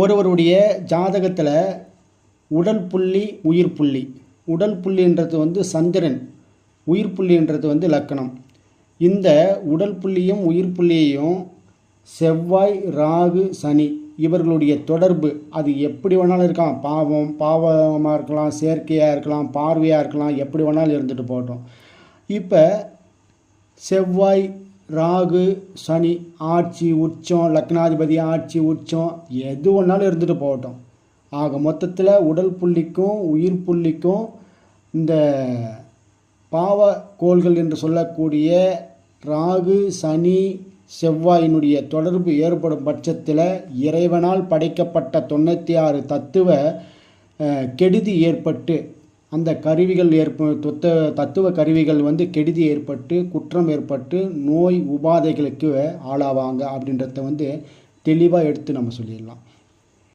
ஒருவருடைய ஜாதகத்தில் உடல் புள்ளி உயிர் புள்ளி. உடல் புள்ளின்றது வந்து சந்திரன் உயிர் புள்ளின்றது வந்து லக்கணம். இந்த உடல் புள்ளியும் உயிர் புள்ளியையும் செவ்வாய் ராகு சனி இவர்களுடைய தொடர்பு. அது எப்படி வேணாலும் இருக்கலாம். பாவம் பாவமாக இருக்கலாம் செயற்கையாக இருக்கலாம் பார்வையாக இருக்கலாம் எப்படி வேணாலும் இருந்துட்டு போகட்டும். இப்போ செவ்வாய் ராகு சனி ஆட்சி உச்சம் லக்னாதிபதி ஆட்சி உச்சம் எது ஒன்றாலும் இருந்துட்டு போகட்டும். ஆக மொத்தத்தில் உடல் புள்ளிக்கும் உயிர் புள்ளிக்கும் இந்த பாவ கோள்கள் என்று சொல்லக்கூடிய ராகு சனி செவ்வாயினுடைய தொடர்பு ஏற்படும் பட்சத்தில் இறைவனால் படைக்கப்பட்ட தொண்ணூற்றி ஆறு தத்துவ கெடுதி ஏற்பட்டு அந்த கருவிகள் ஏற்ப தொத்த தத்துவ கருவிகள் வந்து கெடுதி ஏற்பட்டு குற்றம் ஏற்பட்டு நோய் உபாதைகளுக்கு ஆளாவாங்க அப்படின்றத வந்து தெளிவாக எடுத்து நம்ம சொல்லிடலாம்.